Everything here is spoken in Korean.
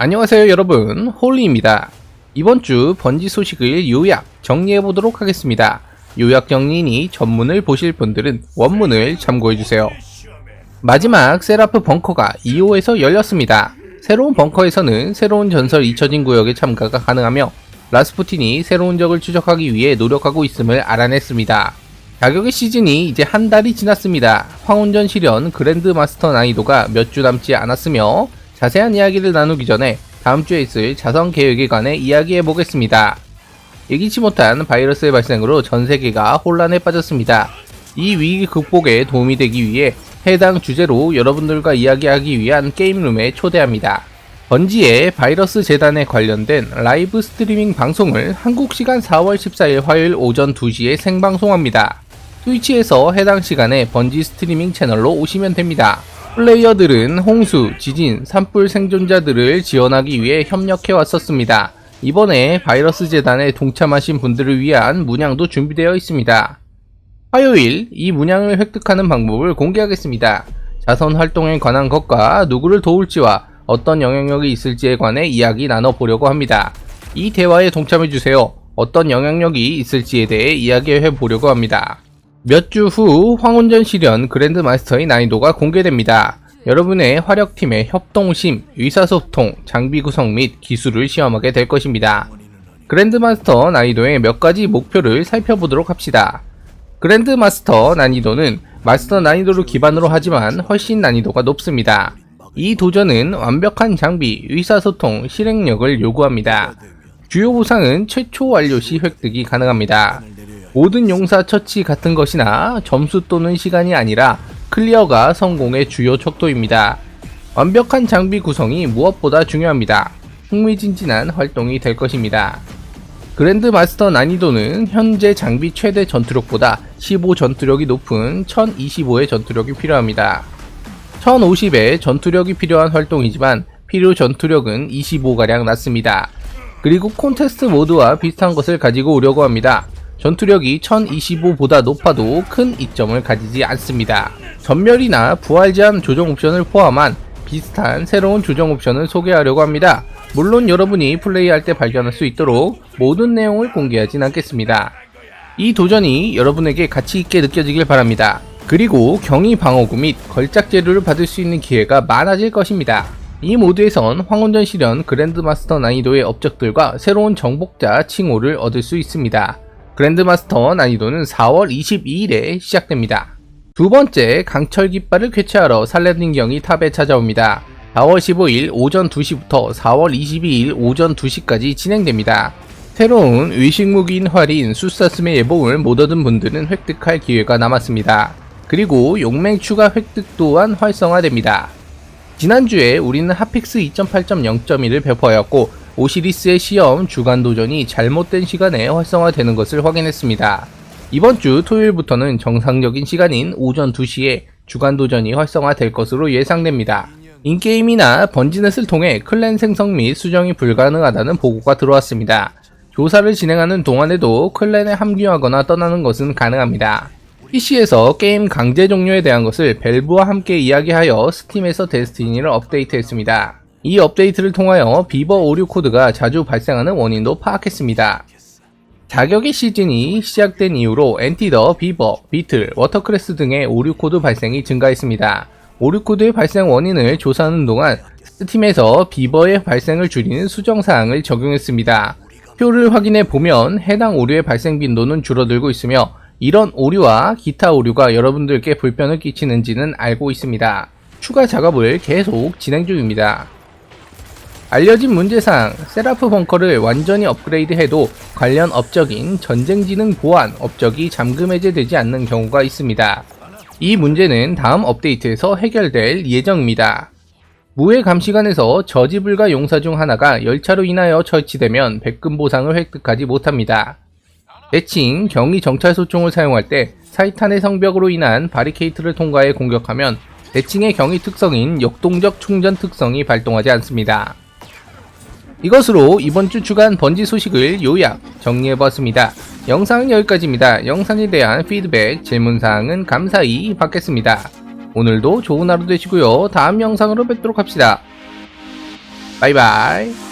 안녕하세요 여러분 홀리입니다. 이번 주 번지 소식을 요약 정리해 보도록 하겠습니다. 요약 정리니 전문을 보실 분들은 원문을 참고해 주세요. 마지막 세라프 벙커가 2호에서 열렸습니다. 새로운 벙커에서는 새로운 전설 잊혀진 구역에 참가가 가능하며 라스푸틴이 새로운 적을 추적하기 위해 노력하고 있음을 알아냈습니다. 자격의 시즌이 이제 한 달이 지났습니다. 황혼전 실현 그랜드 마스터 난이도가 몇 주 남지 않았으며 자세한 이야기를 나누기 전에 다음 주에 있을 자선 계획에 관해 이야기해 보겠습니다. 예기치 못한 바이러스의 발생으로 전 세계가 혼란에 빠졌습니다. 이 위기 극복에 도움이 되기 위해 해당 주제로 여러분들과 이야기하기 위한 게임룸에 초대합니다. 번지의 바이러스 재단에 관련된 라이브 스트리밍 방송을 한국 시간 4월 14일 화요일 오전 2시에 생방송합니다. 트위치에서 해당 시간에 번지 스트리밍 채널로 오시면 됩니다. 플레이어들은 홍수, 지진, 산불 생존자들을 지원하기 위해 협력해 왔었습니다. 이번에 바이러스 재단에 동참하신 분들을 위한 문양도 준비되어 있습니다. 화요일 이 문양을 획득하는 방법을 공개하겠습니다. 자선 활동에 관한 것과 누구를 도울지와 어떤 영향력이 있을지에 관해 이야기 나눠보려고 합니다. 이 대화에 동참해주세요. 어떤 영향력이 있을지에 대해 이야기해 보려고 합니다. 몇 주 후 황혼전 실현 그랜드 마스터의 난이도가 공개됩니다. 여러분의 화력팀의 협동심, 의사소통, 장비 구성 및 기술을 시험하게 될 것입니다. 그랜드 마스터 난이도의 몇 가지 목표를 살펴보도록 합시다. 그랜드 마스터 난이도는 마스터 난이도를 기반으로 하지만 훨씬 난이도가 높습니다. 이 도전은 완벽한 장비, 의사소통, 실행력을 요구합니다. 주요 보상은 최초 완료 시 획득이 가능합니다. 모든 용사 처치 같은 것이나 점수 또는 시간이 아니라 클리어가 성공의 주요 척도입니다. 완벽한 장비 구성이 무엇보다 중요합니다. 흥미진진한 활동이 될 것입니다. 그랜드 마스터 난이도는 현재 장비 최대 전투력보다 15 전투력이 높은 1025의 전투력이 필요합니다. 1050의 전투력이 필요한 활동이지만 필요 전투력은 25가량 낮습니다. 그리고 콘테스트 모드와 비슷한 것을 가지고 오려고 합니다. 전투력이 1025보다 높아도 큰 이점을 가지지 않습니다. 전멸이나 부활 제한 조정 옵션을 포함한 비슷한 새로운 조정 옵션을 소개하려고 합니다. 물론 여러분이 플레이할 때 발견할 수 있도록 모든 내용을 공개하진 않겠습니다. 이 도전이 여러분에게 가치 있게 느껴지길 바랍니다. 그리고 경위 방어구 및 걸작 재료를 받을 수 있는 기회가 많아질 것입니다. 이 모드에선 황혼전 실현 그랜드마스터 난이도의 업적들과 새로운 정복자 칭호를 얻을 수 있습니다. 그랜드마스터 난이도는 4월 22일에 시작됩니다. 두 번째 강철 깃발을 쾌차하러 살레딘 경이 탑에 찾아옵니다. 4월 15일 오전 2시부터 4월 22일 오전 2시까지 진행됩니다. 새로운 의식 무기인 활인 수사슴의 예봉을 못 얻은 분들은 획득할 기회가 남았습니다. 그리고 용맹 추가 획득 또한 활성화됩니다. 지난주에 우리는 핫픽스 2.8.0.1을 배포하였고 오시리스의 시험 주간 도전이 잘못된 시간에 활성화되는 것을 확인했습니다. 이번 주 토요일부터는 정상적인 시간인 오전 2시에 주간 도전이 활성화될 것으로 예상됩니다. 인게임이나 번지넷을 통해 클랜 생성 및 수정이 불가능하다는 보고가 들어왔습니다. 조사를 진행하는 동안에도 클랜에 합류하거나 떠나는 것은 가능합니다. PC에서 게임 강제 종료에 대한 것을 벨브와 함께 이야기하여 스팀에서 데스티니를 업데이트했습니다. 이 업데이트를 통하여 비버 오류 코드가 자주 발생하는 원인도 파악했습니다. 자격의 시즌이 시작된 이후로 엔티더, 비버, 비틀, 워터크레스 등의 오류 코드 발생이 증가했습니다. 오류 코드의 발생 원인을 조사하는 동안 스팀에서 비버의 발생을 줄이는 수정 사항을 적용했습니다. 표를 확인해 보면 해당 오류의 발생 빈도는 줄어들고 있으며 이런 오류와 기타 오류가 여러분들께 불편을 끼치는지는 알고 있습니다. 추가 작업을 계속 진행 중입니다. 알려진 문제사항, 세라프 벙커를 완전히 업그레이드해도 관련 업적인 전쟁지능 보안 업적이 잠금 해제되지 않는 경우가 있습니다. 이 문제는 다음 업데이트에서 해결될 예정입니다. 무해 감시관에서 저지 불가 용사 중 하나가 열차로 인하여 처치되면 백금 보상을 획득하지 못합니다. 대칭 경위 정찰 소총을 사용할 때 사이탄의 성벽으로 인한 바리케이트를 통과해 공격하면 대칭의 경위 특성인 역동적 충전 특성이 발동하지 않습니다. 이것으로 이번 주 주간 번지 소식을 요약 정리해보았습니다. 영상은 여기까지입니다. 영상에 대한 피드백, 질문사항은 감사히 받겠습니다. 오늘도 좋은 하루 되시고요. 다음 영상으로 뵙도록 합시다. 바이바이.